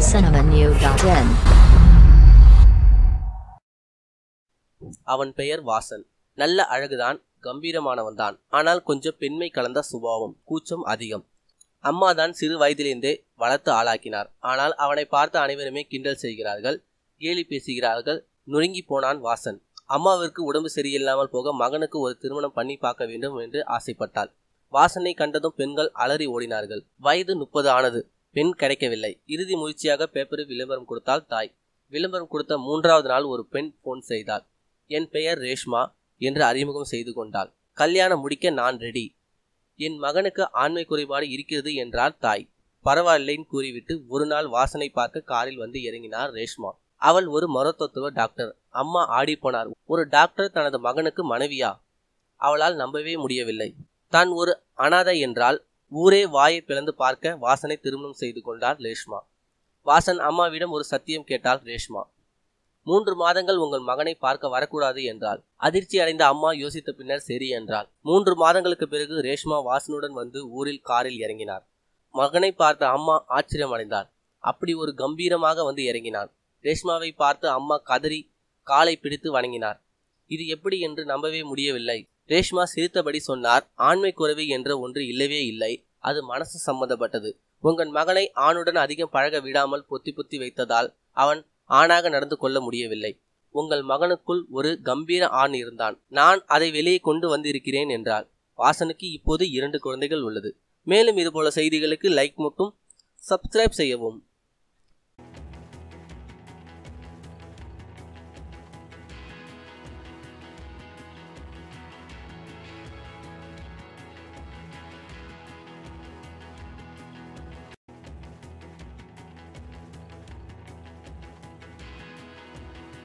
tamilcinemanew.in அவன் பெயர் வாசன். நல்ல அழகுதான் கம்பீரமானவன்தான் ஆனால் கொஞ்சம் பெண்மை கலந்த சுபாவம் கூச்சம் அதிகம். அம்மாதான் சிறு வயதிலிருந்தே வளர்த்து ஆளாக்கினார். ஆனால் அவனை பார்த்து அனைவருமே கிண்டல் செய்கிறார்கள் கேலி பேசுகிறார்கள் நொறுங்கி போனான் வாசன். அம்மாவிற்கு உடம்பு சரியில்லாமல் போக மகனுக்கு ஒரு திருமணம் பண்ணி பார்க்க வேண்டும் என்று ஆசைப்பட்டாள். வாசனை கண்டதும் பெண்கள் அலறி ஓடினார்கள். வயது முப்பது ஆனது. பெண் கிடைக்கவில்லை. இறுதி முயற்சியாக பேப்பரில் விளம்பரம் கொடுத்தாள் தாய். விளம்பரம் கொடுத்த மூன்றாவது நாள் ஒரு பெண் போன் செய்தாள். என் பெயர் ரேஷ்மா என்று அறிமுகம் செய்து கொண்டாள். கல்யாணம் முடிக்க நான் ரெடி என் மகனுக்கு ஆண்மை குறைபாடு இருக்கிறது என்றார் தாய். பரவாயில்லைன்னு கூறிவிட்டு ஒரு நாள் வாசனை பார்க்க காரில் வந்து இறங்கினார் ரேஷ்மா. அவள் ஒரு மருத்துவத்துவ டாக்டர். அம்மா ஆடி போனார். ஒரு டாக்டர் தனது மகனுக்கு மனைவியா? அவளால் நம்பவே முடியவில்லை. தான் ஒரு அனாதை என்றால் ஊரே வாயை பிளந்து பார்க்க வாசனை திருமணம் செய்து கொண்டார் ரேஷ்மா. வாசன் அம்மாவிடம் ஒரு சத்தியம் கேட்டாள் ரேஷ்மா. மூன்று மாதங்கள் உங்கள் மகனை பார்க்க வரக்கூடாது என்றாள். அதிர்ச்சி அடைந்த அம்மா யோசித்த பின்னர் சரி என்றாள். மூன்று மாதங்களுக்கு பிறகு ரேஷ்மா வாசனுடன் வந்து ஊரில் காரில் இறங்கினார். மகனை பார்த்த அம்மா ஆச்சரியம் அடைந்தார் அப்படி ஒரு கம்பீரமாக வந்து இறங்கினான் ரேஷ்மாவை பார்த்து அம்மா கதறி காலை பிடித்து வணங்கினார். இது எப்படி என்று நம்பவே முடியவில்லை. ரேஷ்மா சிரித்தபடி சொன்னார் ஆண்மை குறைவு என்ற ஒன்று இல்லவே இல்லை. அது மனசு சம்பந்தப்பட்டது. உங்கள் மகனை ஆணுடன் அதிகம் பழக விடாமல் பொத்தி பொத்தி வைத்ததால் அவன் ஆணாக நடந்து கொள்ள முடியவில்லை. உங்கள் மகனுக்குள் ஒரு கம்பீர ஆண் இருந்தான். நான் அதை வெளியே கொண்டு வந்திருக்கிறேன் என்றாள். வாசனுக்கு இப்போது இரண்டு குழந்தைகள் உள்ளது. மேலும் இதுபோல செய்திகளுக்கு லைக் மட்டும் சப்ஸ்கிரைப் செய்யவும்.